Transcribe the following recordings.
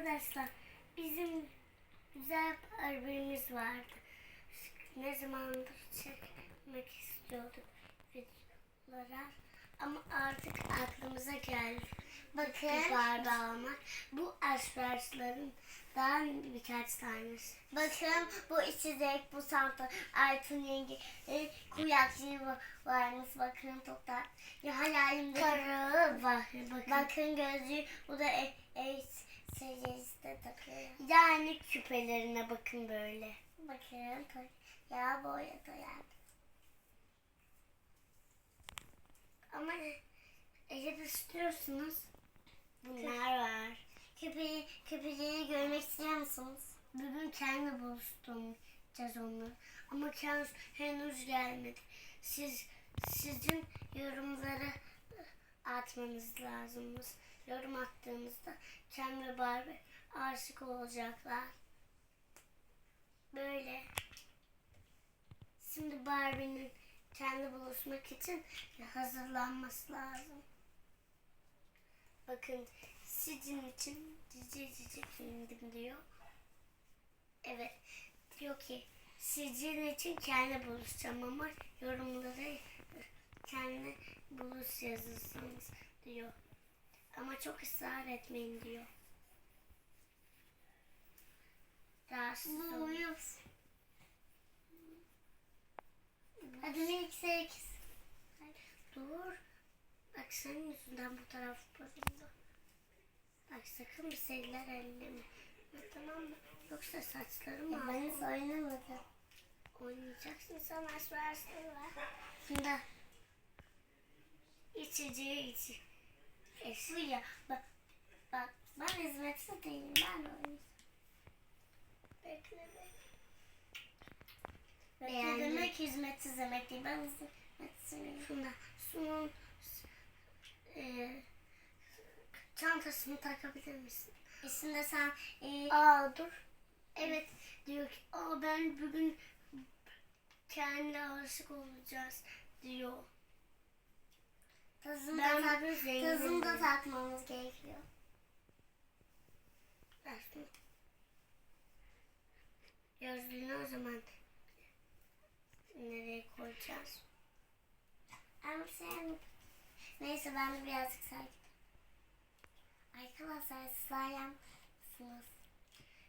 Arkadaşlar bizim güzel Barbie'miz vardı. Ne zamandır çekmek istiyorduk videolara. Ama artık aklımıza geldi. Bakın. Almak. Bu aşvarsların daha birkaç tanesi. Bakın bu içecek, bu santa, Aytun yenge, e, kuyakçı va- varmış. Bakın çok da ya hayalimde. Karı var. Bakın. Bakın gözlüğü, bu da e, e, de takıyor. Yani küpelerine bakın böyle. Bakın ya boya da ya. Ama eğer istiyorsunuz bunlar var. Köpeği, köpeği görmek istiyor musunuz? Bugün kendi buluşturacağız onları. Ama kendisi henüz gelmedi. Siz sizin yorumlara atmanız lazımmış. Yorum attığınızda Ken ve Barbie aşık olacaklar. Böyle. Şimdi Barbie'nin kendi buluşmak için hazırlanması lazım. Bakın sizin için cici cici giyindim diyor. Evet. Diyor ki sizin için kendi buluşacağım ama yorumlara kendi buluş yazılsınız diyor. Ama çok ısrar etmeyin diyor. Rahatsız uyuz. Hadi minik sekiz. Dur. Bak senin yüzünden bu taraf bozuldu. Bak sakın bir şeyler elleme. Tamam mı? Yoksa saçlarım Ben ağrıyor. hiç oynamadım. Oynayacaksın sen aç versene ver. Şimdi içeceği içi. Bu ya. Bak, bak ben hizmetçi değilim. Ben oynayacağım. Bekle bekle. Beğendim. demek hizmetsiz demek değil. Ben hizmetçiyim. Şunda sunun e, çantasını takabilir misin? İçinde sen e, Aa dur. Evet diyor ki aa ben bugün kendi aşık olacağız diyor. tazını Ben da, tak, tazını da takmamız gerekiyor. Gözlüğünü o zaman nereye koyacağız? Ama sen... Neyse ben de birazcık sakin. Arkadaşlar sayemsiniz.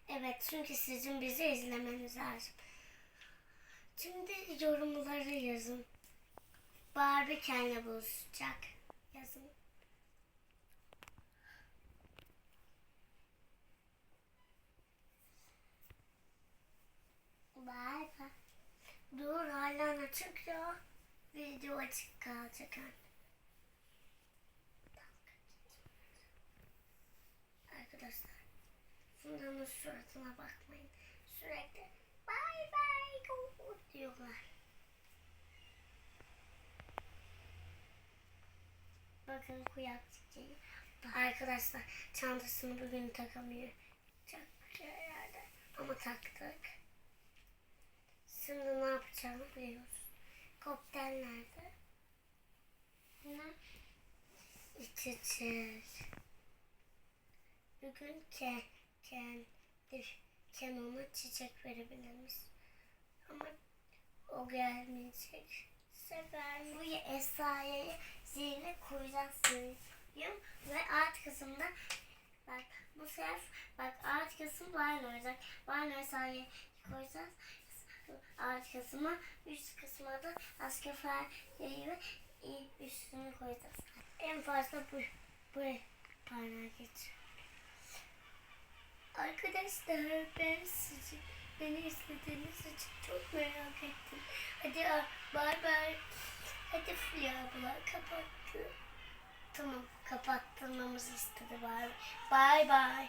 Evet çünkü sizin bizi izlemeniz lazım. Şimdi yorumları yazın. Barbie kendi buluşacak. Yazın. Dur hala açık ya. Video açık kalacak. Arkadaşlar. Funda'nın suratına bakmayın. Sürekli bye go diyorlar. Bakın kuyak çiçeği. Arkadaşlar çantasını bugün takamıyor. Çok yerde. Ama taktık. Yapacağımı biliyoruz. Koktel nerede? Ne? İçecek. Bugün Ken, Ken, Ken ona çiçek verebiliriz. Ama o gelmeyecek. Sever Bu Esra'yı zihne diyorum. Ve art kısımda bak bu sefer bak art kısım line olacak. Line Esra'yı koyacağız. Art kısmı üst kısma da asker fareyi ve üstünü koyacağız. En fazla bu, bu parmağı geç. Arkadaşlar ben sizi beni izlediğiniz için çok merak ettim. Hadi a- bay bay. Hadi Fulya abla kapattı. Tamam kapattırmamızı istedi bay bay. Bay bay.